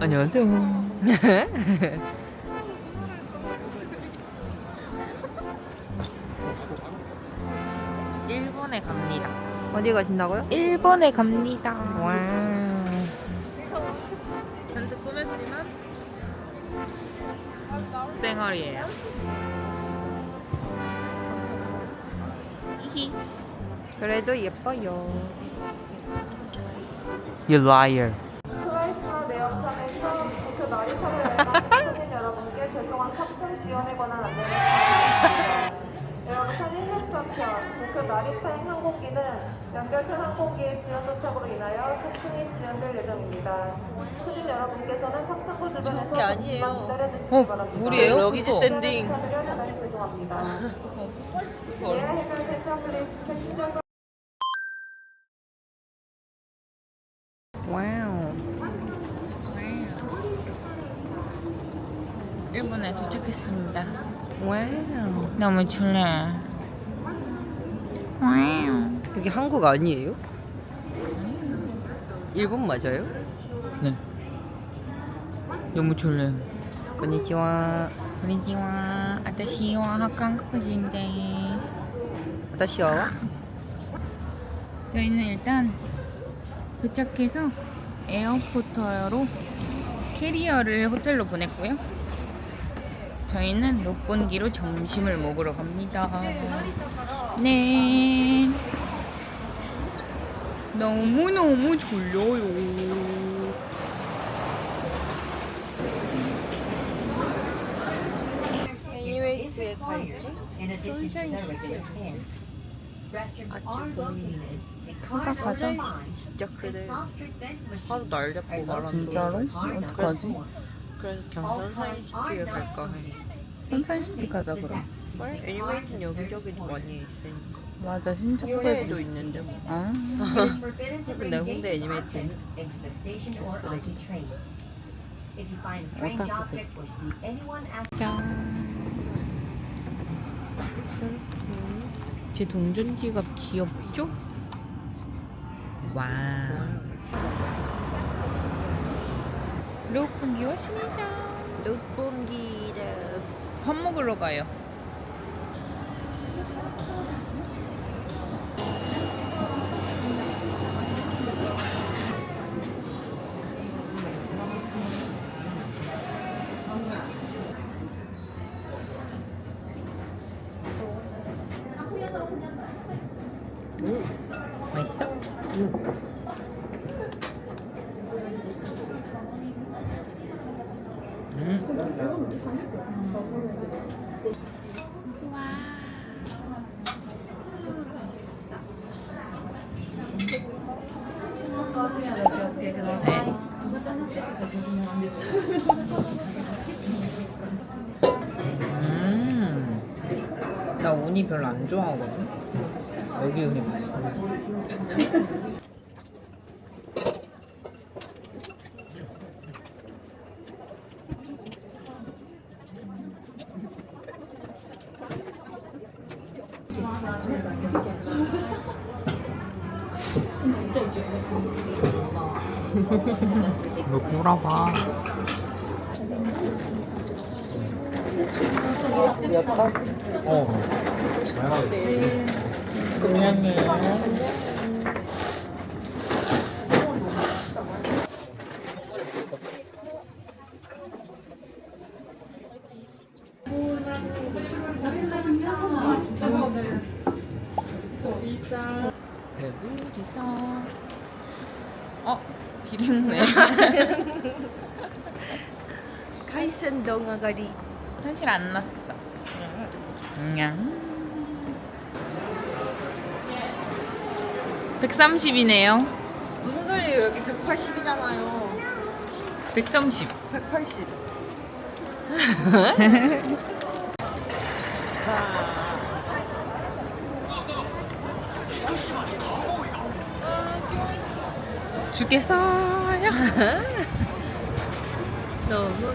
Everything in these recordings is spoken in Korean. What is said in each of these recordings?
안녕하세요. 일본에 갑니다. 어디 가신다고요? 일본에 갑니다. 와. 생얼이에요. 히히. 그래도 예뻐요. You liar. 클라이스와 내역상에서 그 나리타로 여행하신 손님 여러분께 죄송한 탑승 지연에 관한 안내를 말씀드리겠습니다. 사진 협상편 도쿄 나리타행 항공기는 연결편 항공기의 지연 도착으로 인하여 탑승이 지연될 예정입니다. 손님 여러분께서는 탑승구 주변에서 잠시만 기다려주시기 어, 바랍니다. 물이에요? 러기지 그거. 샌딩. 인사드려 대단히 죄송합니다. Your attention please? Passenger 와우. 일본에 도착했습니다. 와우. 너무 졸래. 와우. 여기 한국 아니에요? 일본 맞아요? 네. 너무 졸래. 안녕하세요. 안녕하세요. 아타시와 한국인 です. 아타시와? 저희는 일단 도착해서 에어포터로 캐리어를 호텔로 보냈고요. 저희는 롯본기로 점심을 먹으러 갑니다. 네. 너무너무 졸려요. 애니메이트에 갈지? 선샤인 시티에 갈지? 아주 고민이네. 시티 진짜 크네. 하루 날 잡고 말아. 진짜로? 어떡하지? 그래서 그냥 선샤인 시티에 갈까 해. 혼산시티 가자 그럼. 그래? 애니메이트는 여기저기 많이 있으니까. 맞아 신축구에도 있는데 뭐. 아. 근데 홍대 애니메이트 쓰레기. 오타쿠 새끼. 짠. 제 동전 지갑 귀엽죠? 와. 롯본기 왔습니다. 데스. 밥 먹으러 가요. 네. 음. 나 우니 별로 안 좋아하거든. 여기 우니 맛있네. 왜 꼬라봐? 어. 어, 비린내. 동아가리. 현실 안 났어. 냥. 130이네요. 무슨 소리예요? 여기 180이잖아요. 130. 180. 주겠어요. 너무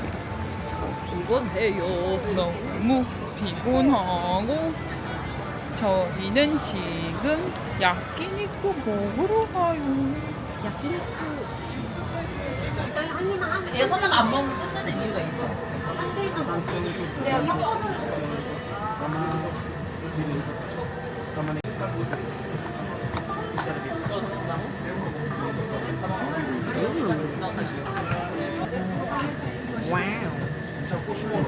피곤해요. 너무 피곤하고 저희는 지금 야끼니쿠 먹으러 가요. 예선은 안 먹으면 끝내는 이유가 있어. 애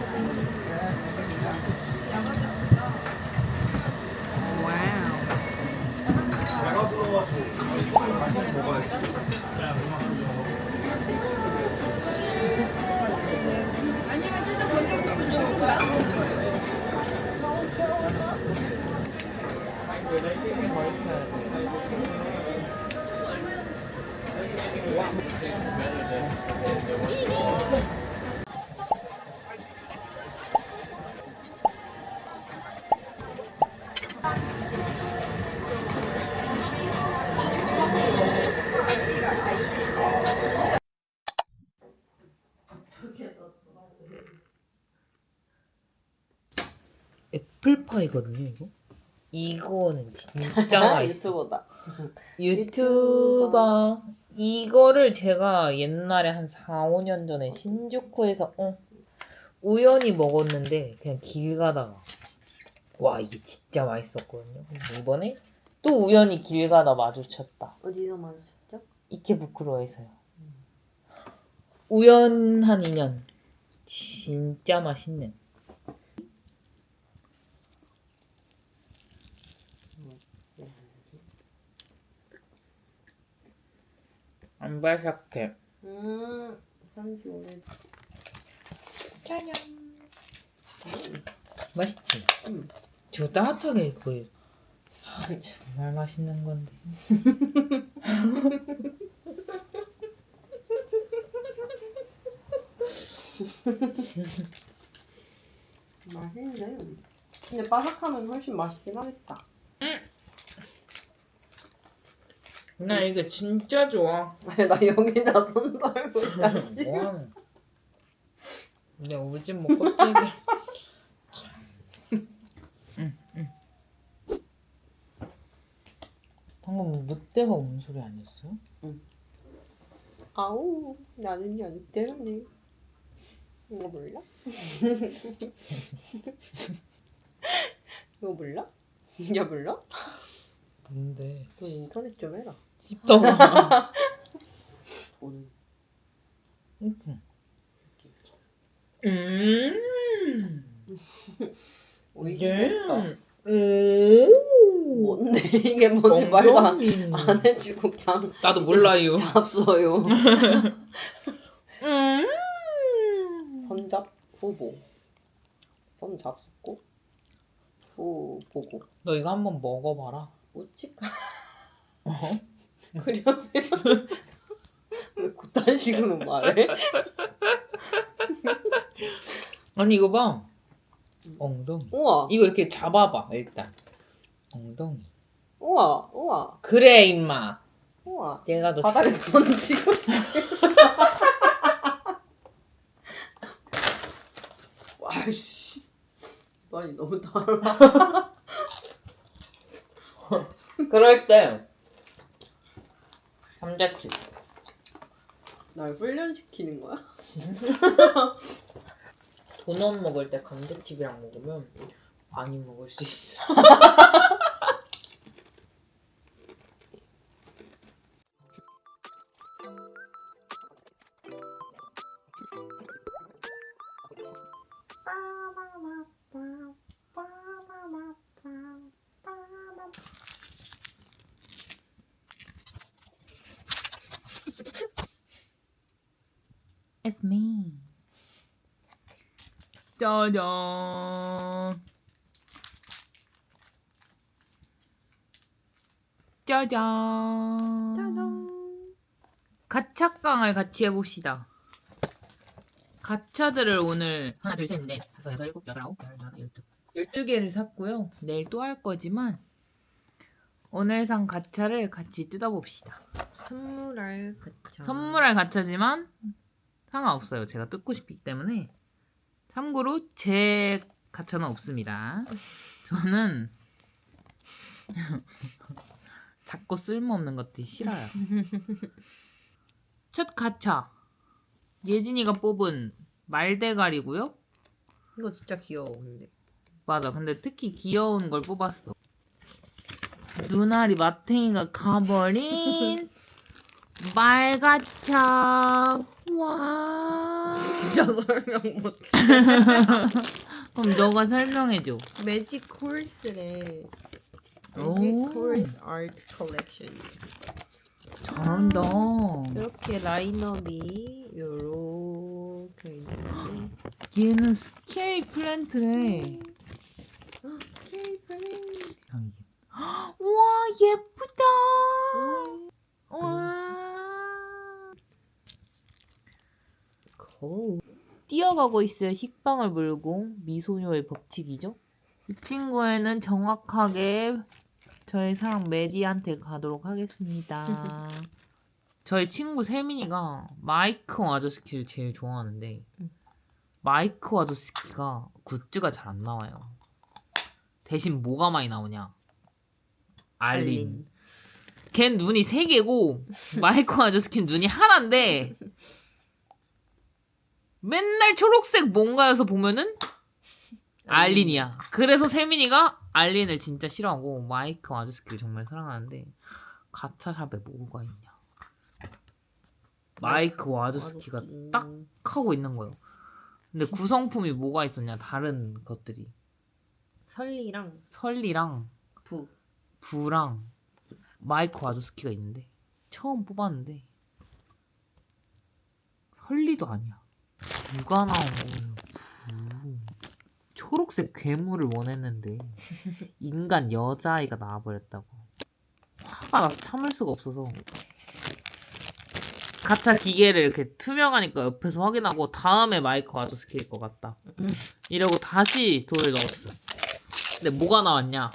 플파이거든요, 이거? 이거는 진짜 맛있어. 유튜버다. 유튜버. 이거를 제가 옛날에 한 4, 5년 전에 신주쿠에서 어, 우연히 먹었는데 그냥 길 가다가 와 이게 진짜 맛있었거든요. 근데 이번에 또 우연히 길 가다 마주쳤다. 어디서 마주쳤죠? 이케부쿠로에서요. 우연한 인연. 진짜 맛있네. 안 바삭해. 음, 산지 오래. 짜잔. 맛있지? 음. 저 따뜻하게 거의 아, 정말 맛있는 건데. 맛있네. 근데 바삭하면 훨씬 맛있긴 하겠다. 나 이게 진짜 좋아. 아니, 나 여기다 손. 뭐하는? 근데 우리 집뭐 껍데기. 참. 응, 응. 방금 늑대가 우는 소리 아니었어요? 아우, 나는 연대라네. 이거 몰라? 이거 몰라? 진짜 몰라? 뭔데? 너 인터넷 좀 해라. 씹다가. 오늘 음. 음. 오이시했어 음. 뭔데 이게 뭔지 말도 안, 엉덩이. 안 해주고 그냥 나도 몰라요. 잡숴요. 음. 선잡 후보. 손 잡숫고 후 보고 너 이거 한번 먹어봐라. 우치카 어? 그러면 왜 그딴 식으로 말해? 아니 이거 봐. 엉덩이. 우와 이거 이렇게 잡아봐 일단. 엉덩이. 우와 우와 그래 임마. 우와 내가 너 바닥에 던지고. 와씨 많이 너무 달아. 그럴 때 감자칩. 날 훈련시키는 거야? 도넛 먹을 때 감자칩이랑 먹으면 많이 먹을 수 있어. 짜잔. 짜잔. 짜잔. 가차깡을 같이 해봅시다. 가차들을 오늘 하나 둘 셋 넷 다섯 여섯 일곱 여덟 아홉 열 하나 열두 열두 개를 샀고요. 내일 또 할 거지만 오늘 산 가차를 같이 뜯어봅시다. 선물할 가차. 선물할 가차지만 상관없어요. 제가 뜯고 싶기 때문에. 참고로 제 가차는 없습니다. 저는 작고 쓸모없는 것들이 싫어요. 첫 가차. 예진이가 뽑은 말대가리고요. 이거 진짜 귀여워 근데. 맞아. 근데 특히 귀여운 걸 뽑았어. 눈알이 마탱이가 가버린 말가차. 와. 진짜 설명 못. 그럼 너가 설명해줘. 매직 콜스래. 오. 매직 콜스 아트 컬렉션. 잘한다. 이렇게 라인업이 요렇게 있는데. 얘는 스케일 플랜트래. 스케일 플레이. 우와 예쁘다. 와. 고. 뛰어가고 있어요. 식빵을 물고 미소녀의 법칙이죠. 이 친구에는 정확하게 저의 사랑 메디한테 가도록 하겠습니다. 저희 친구 세민이가 마이크 와저스키를 제일 좋아하는데 마이크 와저스키가 굿즈가 잘 안 나와요. 대신 뭐가 많이 나오냐? 알린. 걘 눈이 세 개고 마이크 와저스키는 눈이 하나인데 맨날 초록색 뭔가여서 보면은 알린이야. 그래서 세민이가 알린을 진짜 싫어하고 마이크 와저스키를 정말 사랑하는데 가차샵에 뭐가 있냐? 마이크 와저스키가 아저씨. 딱 하고 있는 거예요. 근데 구성품이 뭐가 있었냐? 다른 것들이 설리랑 설리랑 부. 부랑 마이크 와조스키가 있는데 처음 뽑았는데 설리도 아니야. 거예요. 부. 초록색 괴물을 원했는데 인간 여자아이가 나와버렸다고. 화가 나 참을 수가 없어서 가차 기계를 이렇게 투명하니까 옆에서 확인하고 다음에 마이크 와조스키일 것 같다. 이러고 다시 돌을 넣었어. 근데 뭐가 나왔냐?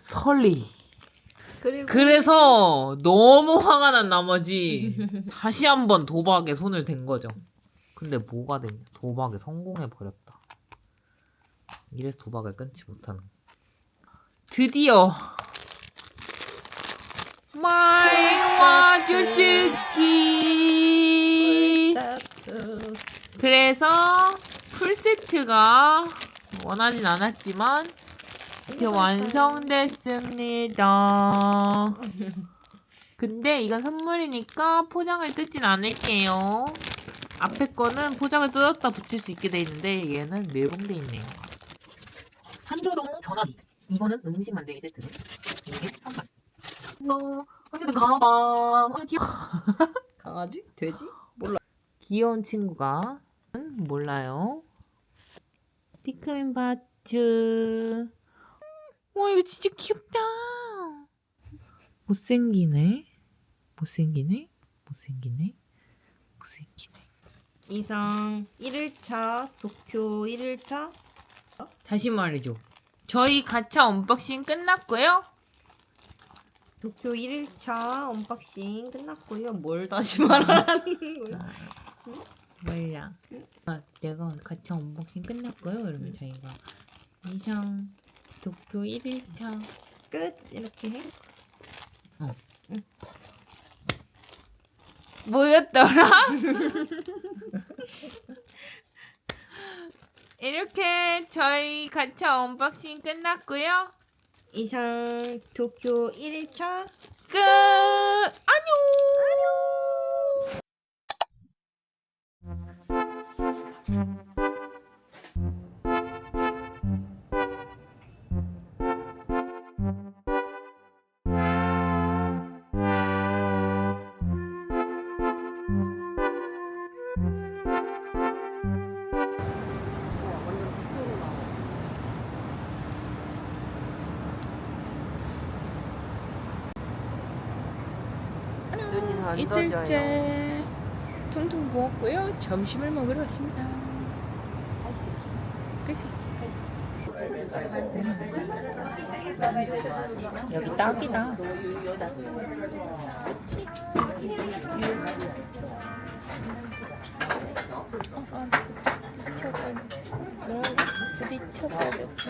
설리. 그리고 그래서 너무 화가 난 나머지 다시 한번 도박에 손을 댄 거죠. 근데 뭐가 됐냐? 도박에 성공해 버렸다. 이래서 도박을 끊지 못하는. 드디어 마이 와 주스키. 세트. 그래서 풀세트가 원하진 않았지만 이렇게 완성됐습니다. 근데 이건 선물이니까 포장을 뜯진 않을게요. 앞에 거는 포장을 뜯었다 붙일 수 있게 돼 있는데 얘는 밀봉돼 있네요. 한교동 전화기. 이거는 음식 만들기 세트. 이게 한판. 너 한교동 가방. 아 귀여워. 강아지? 돼지? 귀여운 친구가 음, 몰라요. 피크민 바츠. 와 이거 진짜 귀엽다. 못생기네. 못생기네. 못생기네. 못생기네. 이상 1일차 도쿄 1일차 다시 말해줘. 저희 가차 언박싱 끝났고요. 도쿄 1일차 언박싱 끝났고요. 뭘 다시 말하는 거야? 몰라. 아, 내가 가차 언박싱 끝났고요. 이러면 저희가 이상 도쿄 1일차 끝 이렇게 해. 뭐였더라? 이렇게 저희 가차 언박싱 끝났고요. 이상 도쿄 1일차 끝! 안녕! 우와 이틀째 퉁퉁 부었고요. 점심을 먹으러 왔습니다. 갈색이. 갈색이. 여기 딱이다. 어, 어. 어, 부딪혀버렸다.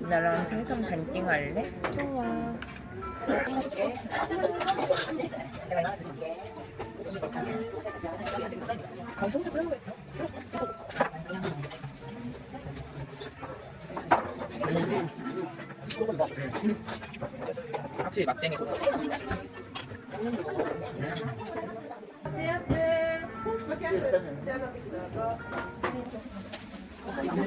나랑 생선 반띵 할래? 좋아. 확실히 막장이 좋아. 이거는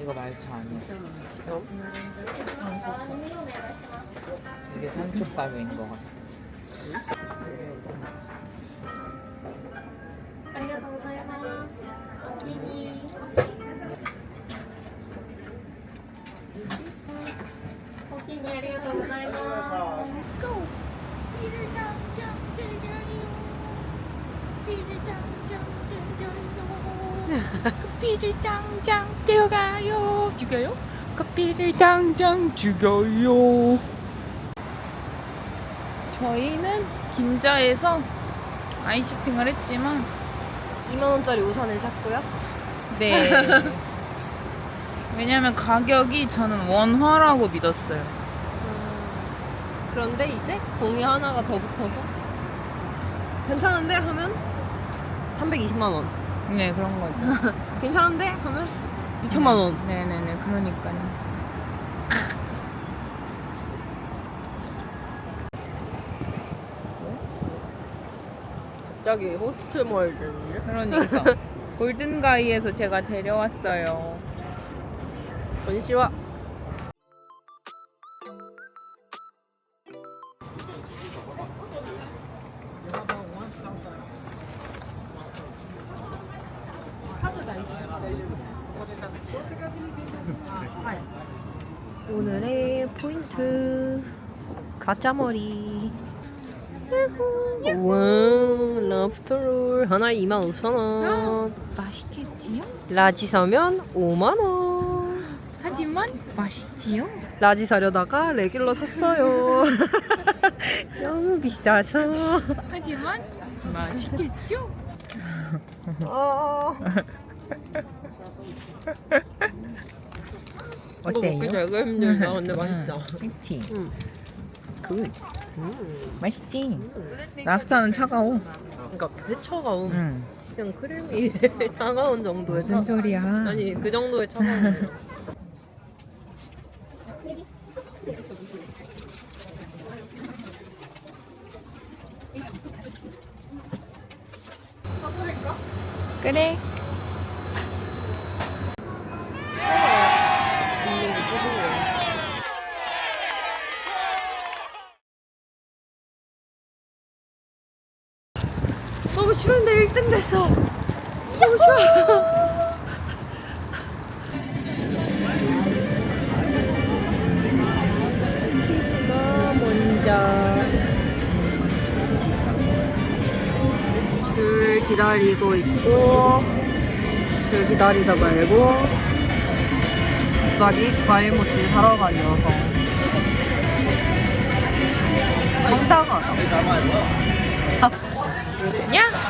이거 말차 아니야. 이게 산초밥인 것 같아. 죽여요? 커피를 당장 죽여요. 저희는 긴자에서 아이쇼핑을 했지만 2만원짜리 우산을 샀고요. 네. 왜냐면 가격이 저는 원화라고 믿었어요. 그런데 이제 공이 하나가 더 붙어서 괜찮은데 하면 320만 원. 네, 그런 거죠. 괜찮은데 하면 2천만 원. 네네네, 그러니까요. 갑자기 호스트 모일 되는데? 그러니까. 골든가이에서 제가 데려왔어요. 건시와 가짜머리 와 랍스터롤 하나에 25,000원 맛있겠지요? 라지 사면 5만원 하지만 맛있지요? 라지 사려다가 레귤러 샀어요 너무 비싸서 하지만 맛있겠죠? 어... 어때요? 먹기 되게 힘들다 근데 맛있다 그치? 응. 굿. 음. 맛있지? 랍스타는 차가워. 그러니까 배 차가움 응. 그냥 크림이 차가운 정도의 무슨 차... 소리야? 아니 그 정도의 차가움이에요 그래. 있는 게 뽑은 거야 너무 추운데 1등 됐어 너무 추워 치즈가 먼저 줄 기다리고 있고 줄 기다리다 말고 갑자기 과일 모찌 사러 가려서 당당하다. 야!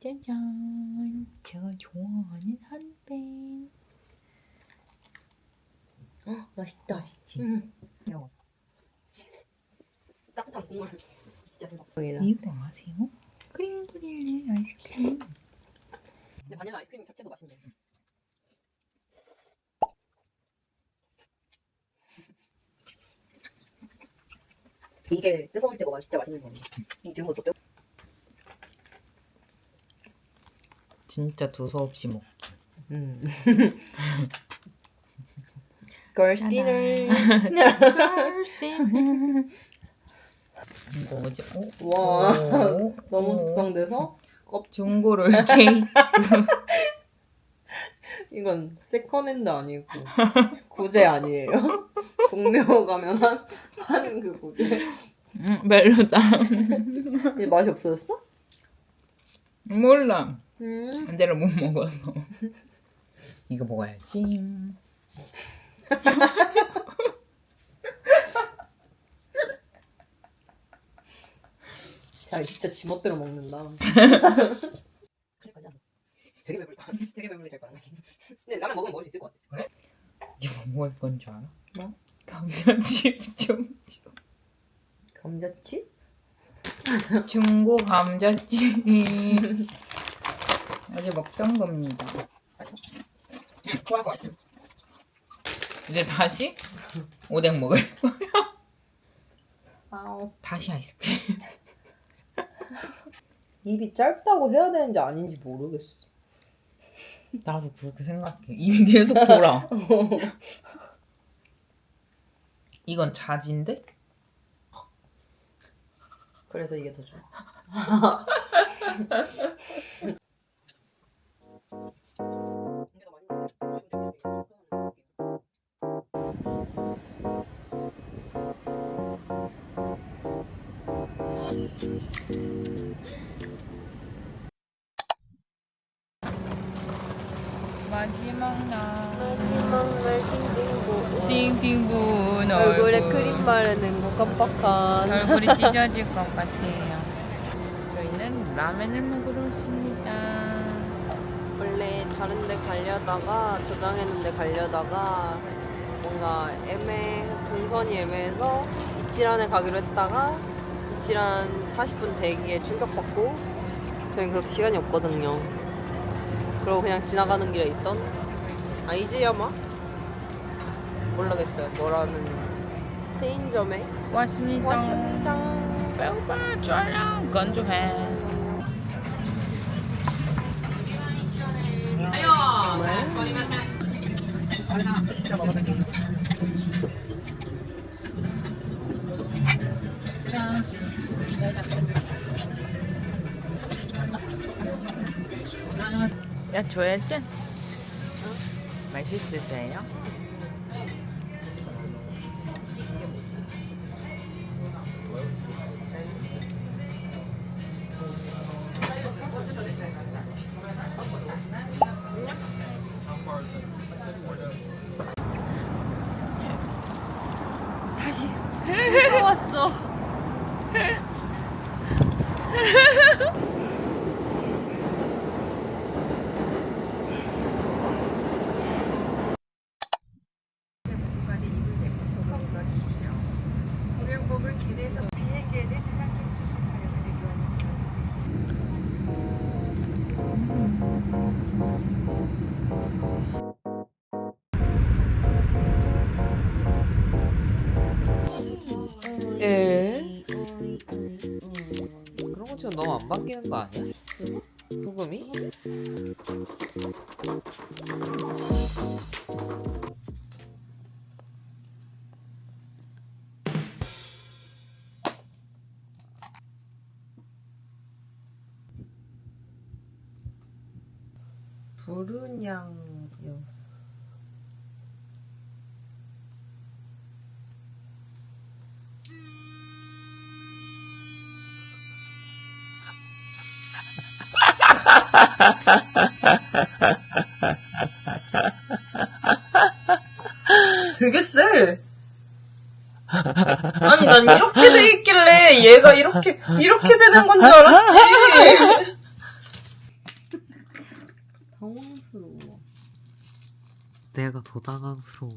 짜잔. 제가 좋아하는 한뱅. 어, 맛있다. 맛있지? 음. 따뜻한 국물. 진짜 대박. 이거 아세요? 크림 브릴레 아이스크림. 근데 바닐라 아이스크림 자체도 맛있네. 이게 뜨거울 때 먹어야 진짜 맛있는 거네. 이 지금 뜨거. 진짜 두서없이 먹. 음. 걸스 디너. 이거 뭐지? 어? 와, 어? 너무 어? 숙성돼서 중고를 케이크. 이건 세컨핸드 아니고 구제 아니에요? 동묘 가면 한, 하는 그 구제. 음, 별로다. 이게 맛이 없어졌어? 몰라. 음. 반대로 못 먹어서. 이거 먹어야지. 자, 진짜 지멋대로 먹는다. 되게 배불다. 되게 배불리 될 거야. 근데 라면 먹으면 먹을 수 있을 것 같아. 이거 먹을 건 줄 알아? 뭐? 감자칩 좀. 감자칩? 중고 감자칩. 어제 먹던 겁니다. 이제 다시 오뎅 먹을 거야. 다시 아이스크림. 입이 짧다고 해야 되는지 아닌지 모르겠어. 나도 그렇게 생각해. 입이 계속 돌아. 이건 자지인데? 그래서 이게 더 좋아. 마지막 날. 마지막 날 띵띵고 띵띵분 얼굴에 크림 바르는 거 깜빡한 얼굴이 찢어질 것 같아요. 저희는 라면을 먹으러 왔습니다. 원래 다른 데 가려다가 저장했는데 가려다가 뭔가 애매 동선이 애매해서 이치란에 가기로 했다가 이치란 40분 대기에 충격받고 저희 그렇게 시간이 없거든요. 그리고 그냥 지나가는 길에 있던 아이즈야마 모르겠어요. 뭐라는 체인점에 왔습니다. 왔습니다. 배고파 쫄려 건조해. 야 줘야지. 맛있으세요? 너무 안 바뀌는 거 아니야? 소금이? 부르냥이었어. 되게 세. 아니 난 이렇게 돼 있길래 얘가 이렇게 이렇게 되는 건 줄 알았지. 당황스러워. 내가 더 당황스러워.